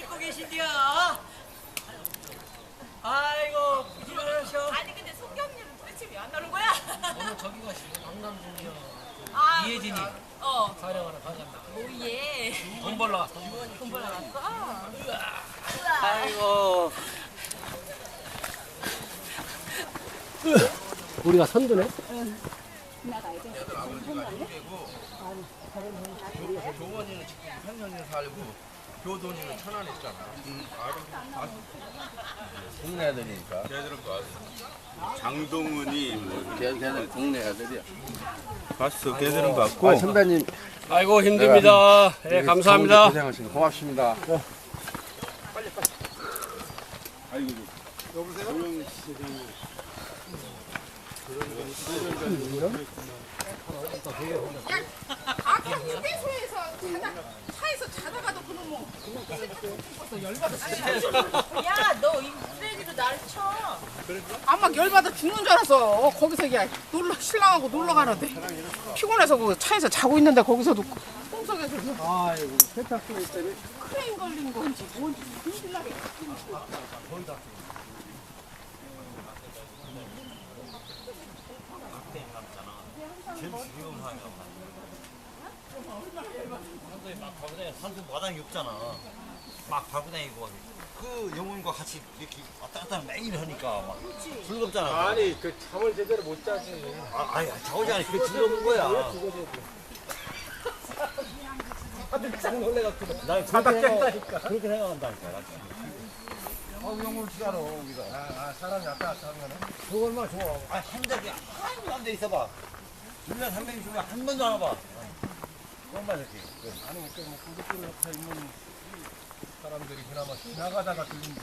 찍고 계신디요? 아이고 부지런하셔. 아니 근데 송경님은 도대체 왜 안 나오는 거야? 오늘 저기 가시고 강남 중이요. 아, 이혜진이 어. 촬영하러 가간다. 오예. 돈 벌러 왔어. 돈 벌러 왔어? 아이고. 우리가 선두네? 조원이는 지금 평년에 살고 교돈이는 천안에 있잖아. 동네 애들이니까. 걔들은 봤어. 장동훈이 뭐 걔, 걔는 동네 애들이야. 봤어. 걔들은 봤고. 아, 선배님 아이고 힘듭니다. 예, 감사합니다. 고생하시고 고맙습니다. 아까 휴게소에서 자다, 차에서 자다가도 그놈 뭐 야, 너이 쓰레기로 날 쳐. 아마 열받아 죽는 줄 알았어. 거기서 야 놀러 신랑하고 놀러 가는데 피곤해서 그 차에서 자고 있는데 거기서도 꿈속에서 아이고 세탁소에 있더니 크레인 걸린 건지 뭔지 힘들나게 막 바구다니 산소 마당이 없잖아. 막 바구다니고 그 영혼과 같이 이렇게 왔다 갔다 매일 하니까 막 즐겁잖아. 아니 그 잠을 제대로 못 자지. 아, 아니 자오지 않아. 그게 즐거운 거야. 난 자다 깼다니까. 그렇게 생각한다니까. 나 그거 얼마나 좋아. 아, 한 달에 한돼 있어봐. 1년 360일 한 번도 안 와봐. 그건 맞았지. 사람들이 그나마 지나가다가 들린대.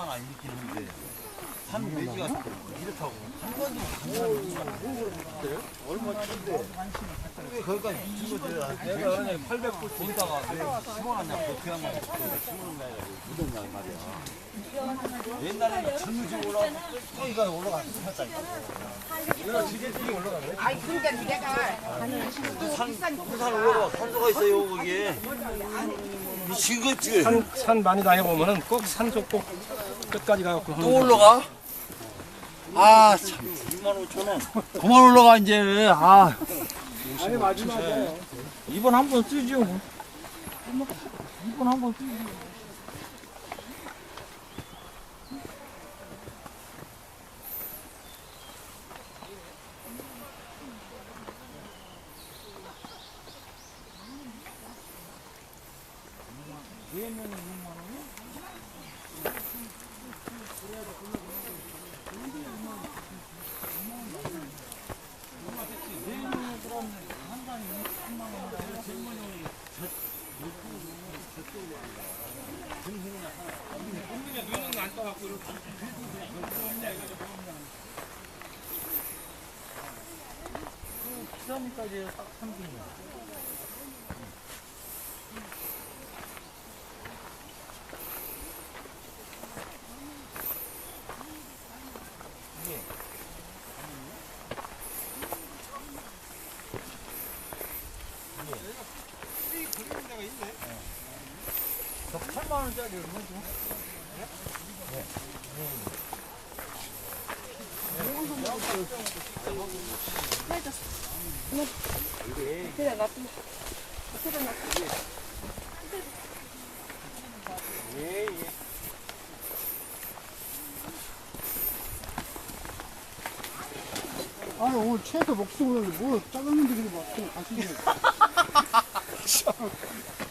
하나 있긴 한데 산 매지가 이렇다고. 한 번도 안 얼마 왜 거기까지 친구들 내가 그냥 800불 돈다가 왜 심어놨냐 그 양반 심어놓은 거 아니라 무덤 말이야. 옛날에는 진무지 올라가 거기가 올라가서 샀다니까. 아이 그러니까 내가 산, 산 올라가. 산소가 있어요 거기에 미친 거지 산, 산 많이 다녀보면은 꼭 산속 꼭 끝까지 가갖고 또 올라가? 아, 참. 2만 5천 원. 그만 올라가, 이제. 아. 아니, 마지막에. 이번 한 번 쓰죠. 이번 한 번 쓰 죠. 저 8만 원짜리 얼마죠? 아니 오늘 최소 목숨을 뭐 작았는데 그냥 막 가시네.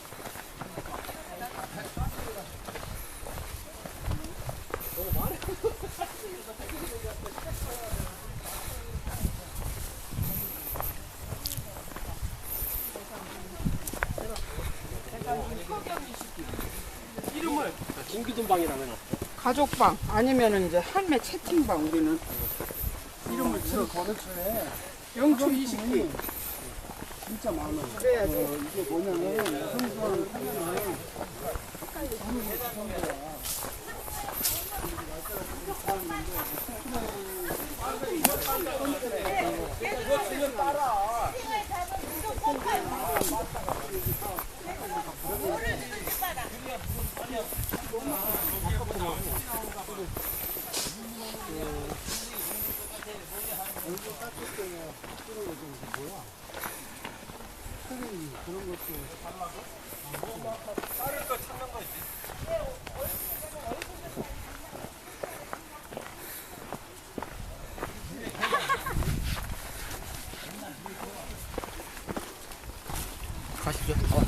김기준방이라면 가족방 아니면은 이제 할매 채팅방 우리는. 이름을 들어 거래처에 영주 20기. 진짜 많아. 그래야지. 어, 이게 뭐냐면 성수하는 사면은 때문에 그런 거 좀 뭐야? 트레이 그런 것도 가시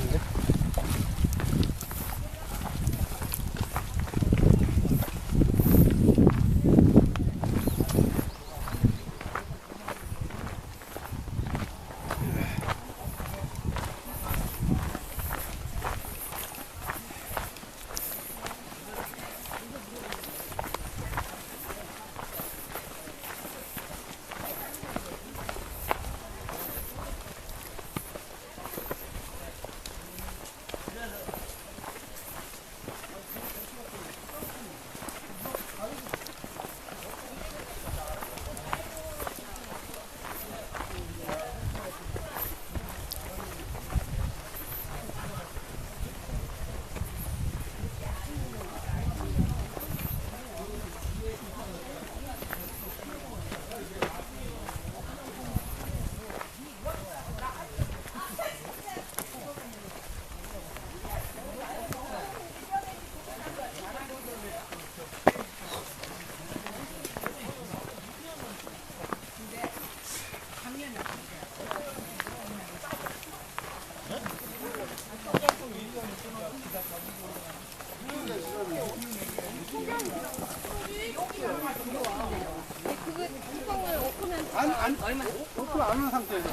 얼마? 오픈 안 하는 상태에서.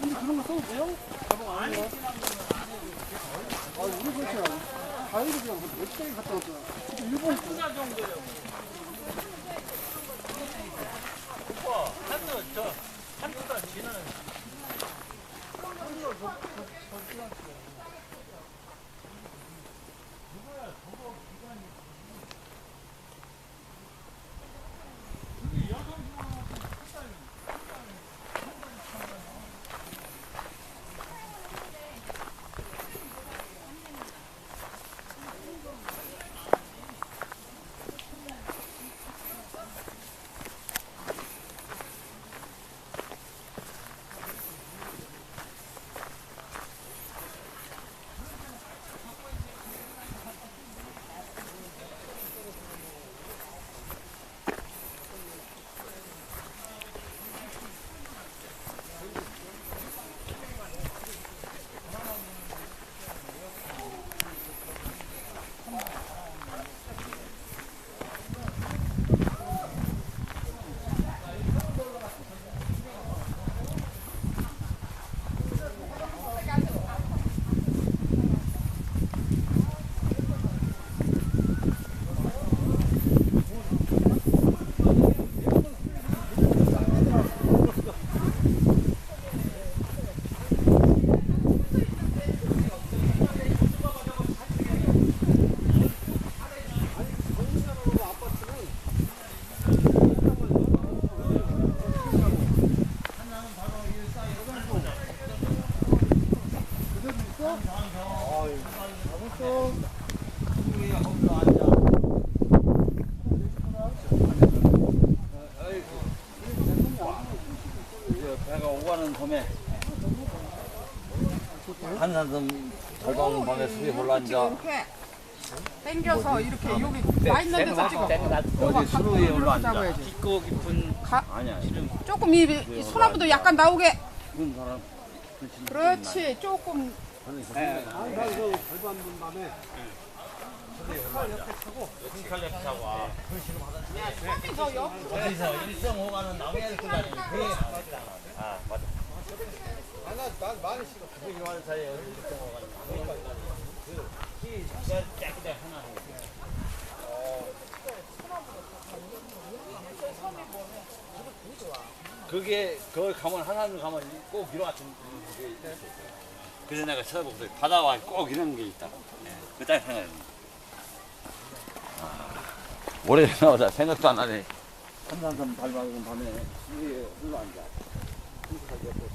근데 그런 거 써도 돼요? 아, 우리 그렇지 않아. 가위로 그냥 몇 장이 갔다 왔잖아. 일본 거. 그대로 있어? 아유, 한산섬 달방 밤에 숲에 올라앉아 당겨서 이렇게 여기 와 있는 데서 찍어. 어디 수로에 올라앉아. 깊고 깊은 가- 아니야 지금 조금 이, 이 소나무도 약간 나오게. 그런 사람 그렇지. 조금 나 이거 절반 밤에 손이 더 옆으로. 어디서 1.5가는 나무에 있고 다니는 그게 아 맞아. 나난 많이 씨가 부족이 많은 사이에 1.5가는 나무에 그키 깨끗하게 하나 그게 거기 가면 하나는 가면 꼭 이런 같은 게 있어요. 그래서 내가 찾아보고 바다와 꼭 이런 게 있다. 네, 그딱 생각했는데. 오래전보다 생각도 안 나네. 한산섬 밟아오는 밤에. 흰색 옆에 서고